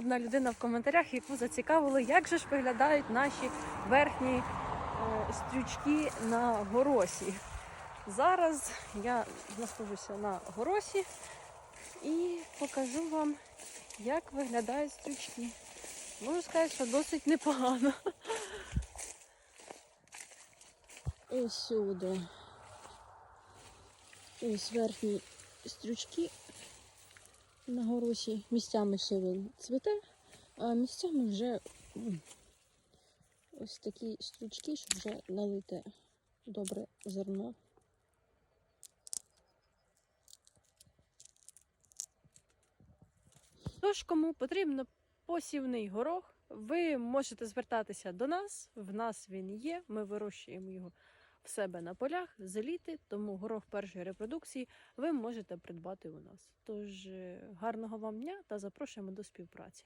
одна людина в коментарях, яку зацікавило, як же ж виглядають наші верхні е, стрючки на горосі. Зараз я знаходжуся на горосі і покажу вам, як виглядають стрючки. Можу сказати, що досить непогано. Ось сюди. Ось верхні стрючки на горосі. Місцями ще він цвіте, а місцями вже ось такі стрючки, щоб вже налите добре зерно. Тож, кому потрібно посівний горох, ви можете звертатися до нас. В нас він є. Ми вирощуємо його в себе на полях з еліти, тому горох першої репродукції ви можете придбати у нас. Тож е, гарного вам дня та запрошуємо до співпраці.